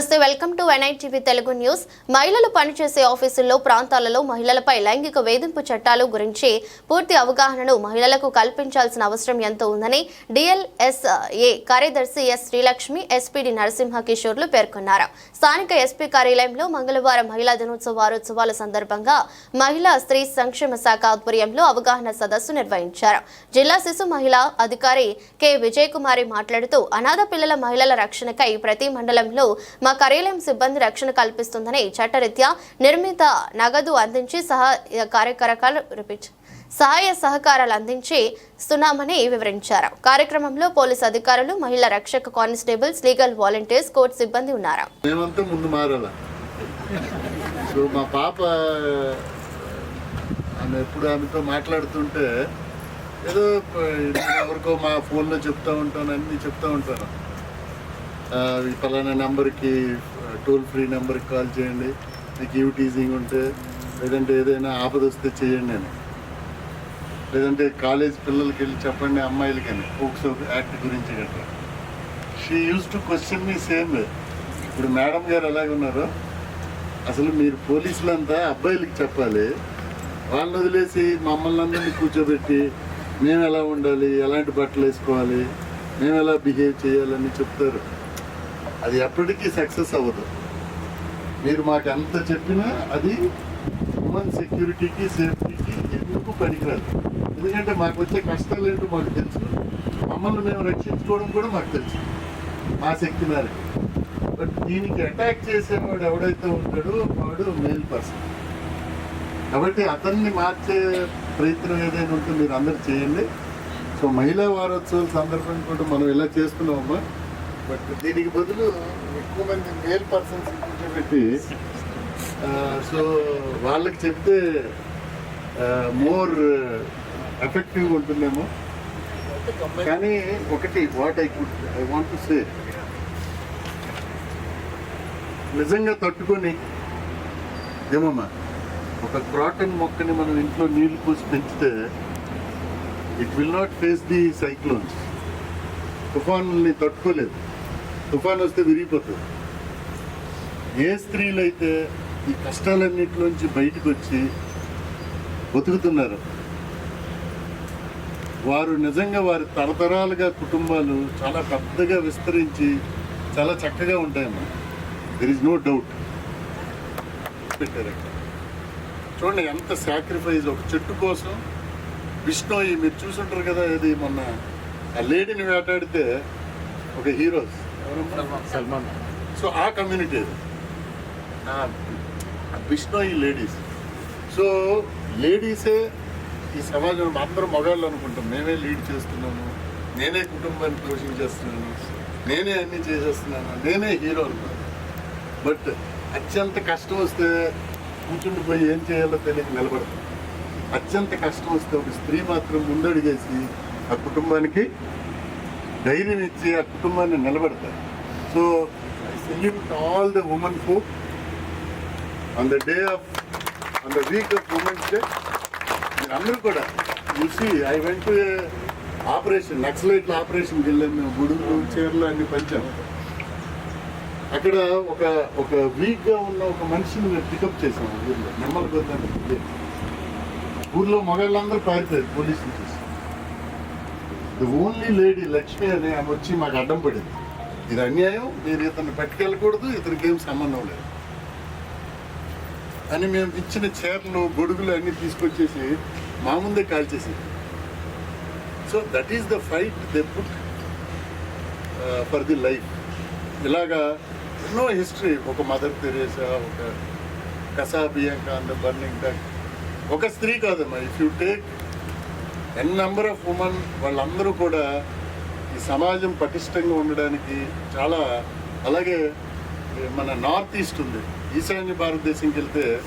mas welcome to NITV Telugu news. మహిళలు పనిచేసే ఆఫీసుల్లో ప్రాంతాలలో మహిళలపై లైంగిక వేధింపు చట్టాలు గురించి పూర్తి అవగాహనను మహిళలకు కల్పించాల్సిన అవసరం ఎంతో ఉందని డిఎల్ఎస్ఏ కార్యదర్శి ఎస్ శ్రీలక్ష్మి ఎస్పీడి నరసింహ కిషోర్లు పేర్కొన్నారు. స్థానిక ఎస్పీ కార్యాలయంలో మంగళవారం మహిళా దినోత్సవ వారోత్సవాల సందర్భంగా మహిళా స్త్రీ సంక్షేమ శాఖ ఆధ్వర్యంలో అవగాహన సదస్సు నిర్వహించారు. జిల్లా శిశు మహిళా అధికారి కె. విజయ్ కుమారి మాట్లాడుతూ అనాథ పిల్లల మహిళల రక్షణకై ప్రతి మండలంలో మా కార్యాలయం సిబ్బంది రక్షణ కల్పిస్తుందని చట్టరీత్యా నిర్మిత నగదు అందించి సహాయ కార్యకరకాలు రిపీట్ సహాయ సహకారాలు అందించిస్తున్నామని వివరించారు. కార్యక్రమంలో పోలీసు అధికారులు మహిళా రక్షక కానిస్టేబుల్స్ లీగల్ వాలంటీర్స్ కోర్టు సిబ్బంది ఉన్నారు. మేమంతా ముందు మారాల. మా పాప ఆమె ఎప్పుడు ఆమెతో మాట్లాడుతుంటే ఏదో ఎవరికో మా ఫోన్లో చెప్తా ఉంటాను అన్నీ చెప్తా ఉంటాను. ఈ పలానా నెంబర్కి టోల్ ఫ్రీ నెంబర్కి కాల్ చేయండి. మీకు యూ టీజింగ్ ఉంటే లేదంటే ఏదైనా ఆపద వస్తే చేయండి అని. లేదంటే కాలేజ్ పిల్లలకి వెళ్ళి చెప్పండి అమ్మాయిలకని పోక్సో యాక్ట్ గురించి గట్రా. She uses to question me same ఇప్పుడు మేడం గారు ఎలాగ ఉన్నారో అసలు మీరు పోలీసులంతా అబ్బాయిలకి చెప్పాలి. వాళ్ళని వదిలేసి మమ్మల్ని అందరినీ కూర్చోబెట్టి మేము ఎలా ఉండాలి ఎలాంటి బట్టలు వేసుకోవాలి మేము ఎలా బిహేవ్ చేయాలని చెప్తారు. అది ఎప్పటికీ సక్సెస్ అవ్వదు. మీరు మాకు ఎంత చెప్పినా అది ఉమెన్ సెక్యూరిటీకి సేఫ్టీకి ఎందుకు పనికిరాదు. ఎందుకంటే మాకు వచ్చే కష్టాలు ఏంటో మాకు తెలుసు. మమ్మల్ని మేము రక్షించుకోవడం కూడా మాకు తెలుసు. మా శక్తి మేరకు. బట్ దీనికి అటాక్ చేసేవాడు ఎవడైతే ఉంటాడో వాడు మేల్ పర్సన్ కాబట్టి అతన్ని మార్చే ప్రయత్నం ఏదైనా ఉంటే మీరు అందరు చేయండి. సో మహిళా వారోత్సవాల సందర్భంగా కూడా మనం ఇలా చేస్తున్నామమ్మా. బట్ దీనికి బదులు ఎక్కువ మంది మేల్ పర్సన్స్ కూర్చోబెట్టి సో వాళ్ళకి చెప్తే మోర్ ఎఫెక్టివ్గా ఉంటుందేమో. కానీ ఒకటి what I could I want to say నిజంగా తట్టుకొని ఏమమ్మా ఒక క్రాటన్ మొక్కని మనం ఇంట్లో నీళ్ళు పోసి పెంచితే it will not face the cyclones తుఫానుల్ని తట్టుకోలేదు. తుఫాన్ వస్తే విరిగిపోతుంది. ఏ స్త్రీలు అయితే ఈ కష్టాలన్నింటిలోంచి బయటకు వచ్చి బతుకుతున్నారు వారు నిజంగా వారి తరతరాలుగా కుటుంబాలు చాలా పెద్దగా విస్తరించి చాలా చక్కగా ఉంటాయమ్మా. దెర్ ఇస్ నో డౌట్ పెట్టారు చూడండి ఎంత సాక్రిఫైస్ ఒక చెట్టు కోసం విష్ణోయి మీరు చూసుంటారు కదా ఇది మొన్న ఆ లేడీని వేటాడితే ఒక హీరోస్. సల్మాన్. సో ఆ కమ్యూనిటీ అది విష్ణోయి లేడీస్. సో లేడీసే ఈ సమాజంలో అందరూ మగాళ్ళు అనుకుంటాం. మేమే లీడ్ చేస్తున్నాము నేనే కుటుంబాన్ని పోషించేస్తున్నాను నేనే అన్ని చేసేస్తున్నాను. నేనే హీరో అనుకున్నాను బట్ అత్యంత కష్టం వస్తే కూర్చుండిపోయి ఏం చేయాలో తెలియక నిలబడతాం. అత్యంత కష్టం వస్తే ఒక స్త్రీ మాత్రం ముందడిగేసి ఆ కుటుంబానికి ధైర్యం ఇచ్చి ఆ కుటుంబాన్ని నిలబెడతారు. So salute all the women folk on the day of on the week of women's day అందరూ కూడా చూసి ఐ వెంట ఆపరేషన్ నక్సలైట్ల ఆపరేషన్కి వెళ్ళాం మేము. గుడుగులు చీరలు అన్ని పంచాం. అక్కడ ఒక ఒక వీక్గా ఉన్న ఒక మనిషిని మేము పికప్ చేసాం ఊర్లో. నెమ్మల గొద్దని ఊర్లో మగాళ్ళందరూ పారిపోయారు పోలీసులు చూసి. ది ఓన్లీ లేడీ లక్ష్మి అనే ఆమె వచ్చి మాకు అడ్డం పడింది. ఇది అన్యాయం మీరు ఇతన్ని పట్టుకెళ్ళకూడదు ఇతనికి ఏం సంబంధం లేదు. అని మేము ఇచ్చిన చీరలు గొడుగులు అన్నీ తీసుకొచ్చేసి మా ముందే కాల్చేసి so that is the fight they put for the life ఇలాగా ఎన్నో హిస్టరీ ఒక మదర్ తెరేసా ఒక కసాబియాంకా అండ్ బర్నింగ్ ఒక స్త్రీ కాదమ్మా. If you take N number of women వాళ్ళందరూ కూడా ఈ సమాజం పటిష్టంగా ఉండడానికి చాలా అలాగే మన నార్త్ ఈస్ట్ ఉంది. ఈశాన్య భారతదేశంకి వెళ్తే